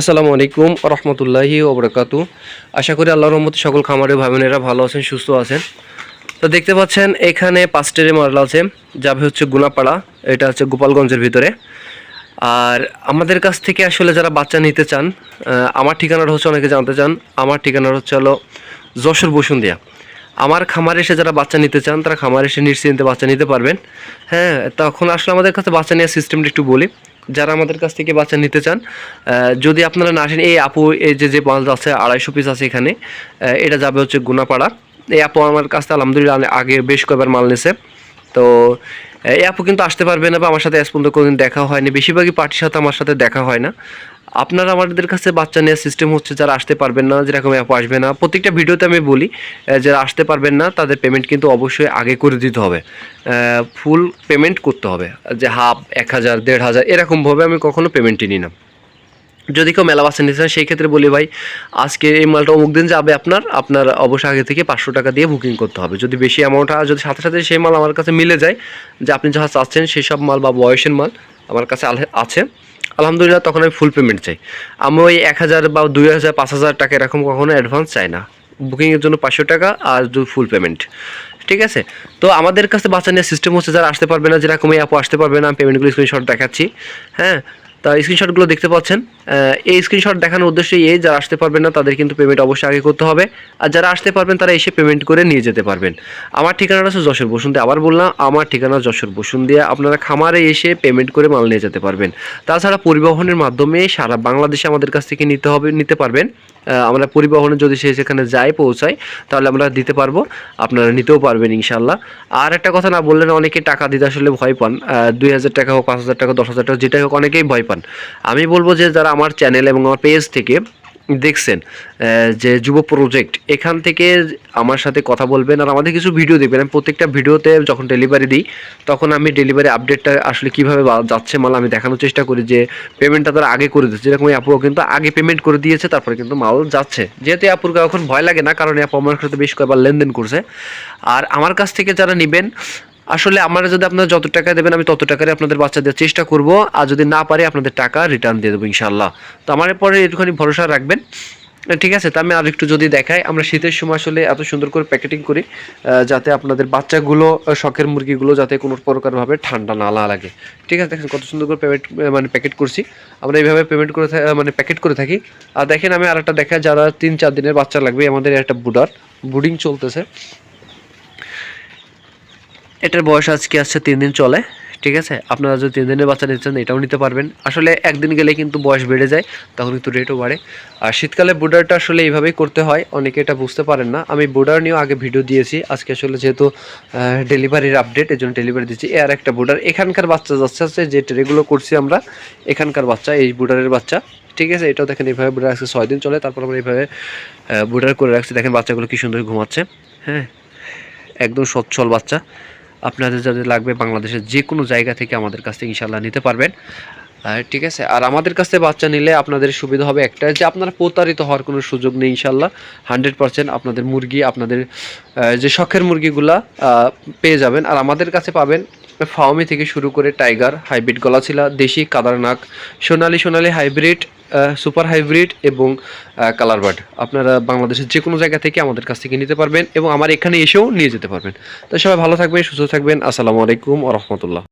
আসসালামু আলাইকুম রহমতুল্লাহি ওবরাকাতু। আশা করি আল্লাহর রহমতে সকল খামারের ভাই বোনেরা ভালো আছেন, সুস্থ আছেন। তো দেখতে পাচ্ছেন, এখানে পাঁচটের মডেল আছে। যাবে হচ্ছে গুনাপাড়া, এটা হচ্ছে গোপালগঞ্জের ভিতরে। আর আমাদের কাছ থেকে আসলে যারা বাচ্চা নিতে চান আমার ঠিকানাটা হচ্ছে অনেকে জানতে চান। আমার ঠিকানাটা হচ্ছে হলো যশোর বসুন্দিয়া আমার খামারে এসে যারা বাচ্চা নিতে চান, তারা খামারে এসে নিশ্চিন্তে বাচ্চা নিতে পারবেন। হ্যাঁ তখন আসলে আমাদের কাছে বাচ্চা নেওয়ার সিস্টেমটা একটু বলি। যারা আমাদের কাছ থেকে বাচ্চা নিতে চান যদি আপনারা না আসেন, এই আপু, এই যে যে মাল আছে, আড়াইশো পিস আছে এখানে এটা যাবে হচ্ছে গুনাপাড়া। এই আপু আমার কাছ থেকে আলহামদুলিল্লাহ আগে বেশ কয়েকবার মাল নিছে। তো এই আপু কিন্তু আসতে পারবে না বা আমার সাথে আজ পর্যন্ত কোনোদিন দেখা হয়নি। বেশিরভাগই পার্টির সাথে আমার সাথে দেখা হয় না। আপনারা আমাদের কাছে বাচ্চা নেওয়ার সিস্টেম হচ্ছে যারা আসতে পারবেন না, যেরকম অ্যাপ আসবে না। প্রত্যেকটা ভিডিওতে আমি বলি যারা আসতে পারবেন না, তাদের পেমেন্ট কিন্তু অবশ্যই আগে করে দিতে হবে। ফুল পেমেন্ট করতে হবে। যে হাফ, এক হাজার, দেড় হাজার, এরকমভাবে আমি কখনো পেমেন্টই নিই না। যদি কেউ মেলা বাচ্চা নিতে চান সেই ক্ষেত্রে বলি, ভাই, আজকে এই মালটা অমুক দিন যাবে আপনার আপনার অবশ্যই আগে থেকে পাঁচশো টাকা দিয়ে বুকিং করতে হবে। যদি বেশি অ্যামাউন্ট যদি সাথে সাথে সেই মাল আমার কাছে মিলে যায়, যে আপনি যাহা চাচ্ছেন, সেই সব মাল বা বয়সের মাল আমার কাছে আছে। আলহামদুলিল্লাহ, তখন আমি ফুল পেমেন্ট চাই। আমি ওই এক হাজার বা দুই হাজার, পাঁচ হাজার টাকা এরকম কখনো অ্যাডভান্স চাই না। বুকিংয়ের জন্য পাঁচশো টাকা আর ফুল পেমেন্ট ঠিক আছে? তো আমাদের কাছে বাচ্চা নেওয়ার সিস্টেম হচ্ছে যারা আসতে পারবে না যেরকম এই আপু আসতে পারবে না, আমি পেমেন্টগুলো স্ক্রিনশট দেখাচ্ছি। হ্যাঁ? তা স্ক্রিনশটগুলো দেখতে পাচ্ছেন। এই স্ক্রিনশট দেখানোর উদ্দেশ্য এই যারা আসতে পারবেন না, তাদের কিন্তু পেমেন্ট অবশ্যই আগে করতে হবে। আর যারা আসতে পারবেন, তারা এসে পেমেন্ট করে নিয়ে যেতে পারবেন। আমার ঠিকানাটা হচ্ছে যশোর বসুন্ধে। আবার বললাম, আমার ঠিকানা যশোর বসুন্ধিয়া। আপনারা খামারে এসে পেমেন্ট করে মাল নিয়ে যেতে পারবেন। তাছাড়া পরিবহনের মাধ্যমে সারা বাংলাদেশে আমাদের কাছ থেকে নিতে হবে, নিতে পারবেন। আমরা পরিবহনে যদি সে সেখানে যাই পৌঁছাই তাহলে আমরা দিতে পারব। আপনারা নিতেও পারবেন ইনশাল্লাহ আর একটা কথা না বললেন অনেকে টাকা দিতে আসলে ভয় পান। দুই হাজার টাকা হোক, পাঁচ হাজার টাকা, দশ হাজার টাকা, যেটাই হোক, অনেকেই ভয় পান। আমি বলব যে যারা আমার চ্যানেল এবং আমার পেজ থেকে দেখছেন যে যুব প্রজেক্ট এখান থেকে আমার সাথে কথা বলবেন আর আমাদের কিছু ভিডিও দেখবেন। আমি প্রত্যেকটা ভিডিওতে যখন ডেলিভারি দিই, তখন আমি ডেলিভারি আপডেটটা আসলে কীভাবে যাচ্ছে মাল আমি দেখানোর চেষ্টা করি যে পেমেন্টটা তারা আগে করে দিচ্ছে যেরকম আপুও কিন্তু আগে পেমেন্ট করে দিয়েছে, তারপরে কিন্তু মাল যাচ্ছে। যেহেতু আপুর এখন ভয় লাগে না, কারণ আপু আমার সাথে বেশ কয়েকবার লেনদেন করছে। আর আমার কাছ থেকে যারা নেবেন আসলে আমার যদি আপনারা যত টাকা দেবেন, আমি তত টাকারই আপনাদের বাচ্চা দেওয়ার চেষ্টা করব। আর যদি না পারি, আপনাদের টাকা রিটার্ন দিয়ে দেবো ইনশাল্লাহ তো আমার পরে একটুখানি ভরসা রাখবেন। ঠিক আছে, তা আমি আর একটু যদি দেখাই, আমরা শীতের সময় আসলে এত সুন্দর করে প্যাকেটিং করি যাতে আপনাদের বাচ্চাগুলো শখের মুরগিগুলো যাতে কোনো প্রকারভাবে ঠান্ডা না লাগে। ঠিক আছে, দেখেন কত সুন্দর করে পেমেন্ট মানে প্যাকেট করছি। আমরা এইভাবে পেমেন্ট করে মানে প্যাকেট করে থাকি। আর দেখেন আমি আরেকটা দেখা যারা তিন চার দিনের বাচ্চা লাগবে, আমাদের একটা বুডার। বুডিং চলতেছে। এটার বয়স আজকে আসছে তিন দিন চলে, ঠিক আছে? আপনারা যদি তিন দিনের বাচ্চা নিতে চান, এটাও নিতে পারবেন। আসলে একদিন গেলে কিন্তু বয়স বেড়ে যায়, তখন কিন্তু রেটও বাড়ে। আর শীতকালে বুডারটা আসলে এইভাবেই করতে হয়, অনেকে এটা বুঝতে পারেন না। আমি বুডার নিয়েও আগে ভিডিও দিয়েছি, আজকে আসলে যেহেতু ডেলিভারির আপডেট এই জন্য ডেলিভারি দিচ্ছি। এ আর একটা বুডার, এখানকার বাচ্চা যাচ্ছে, আছে যে ট্রেগুলো করছি আমরা, এখানকার বাচ্চা, এই বুডারের বাচ্চা, ঠিক আছে? এটাও দেখেন এইভাবে বুডার আজকে ছয় দিন চলে, তারপর আমরা এইভাবে বুডার করে রাখছি। দেখেন বাচ্চাগুলো কী সুন্দর ঘুমাচ্ছে হ্যাঁ? একদম সচ্ছল বাচ্চা। আপনাদের যাদের লাগবে বাংলাদেশের যে কোনো জায়গা থেকে আমাদের কাছ থেকে ইনশাল্লাহ নিতে পারবেন। ঠিক আছে? আর আমাদের কাছ থেকে বাচ্চা নিলে আপনাদের সুবিধা হবে একটা যে আপনারা প্রতারিত হওয়ার কোনো সুযোগ নেই ইনশাল্লাহ হান্ড্রেড পারসেন্ট আপনাদের মুরগি, আপনাদের যে শখের মুরগিগুলা পেয়ে যাবেন। আর আমাদের কাছে পাবেন ফাওমি থেকে শুরু করে টাইগার, হাইব্রিড গলা ছিল দেশি কাদারনাক সোনালি সোনালি হাইব্রিড সুপার হাইব্রিড এবং কালার বার্ড। আপনারা বাংলাদেশের যে কোনো জায়গা থেকে আমাদের কাছ থেকে নিতে পারবেন এবং আমার এখানে এসেও নিয়ে যেতে পারবেন। তো সবাই ভালো থাকবেন, সুস্থ থাকবেন। আসসালামু আলাইকুম রহমতুল্লাহ।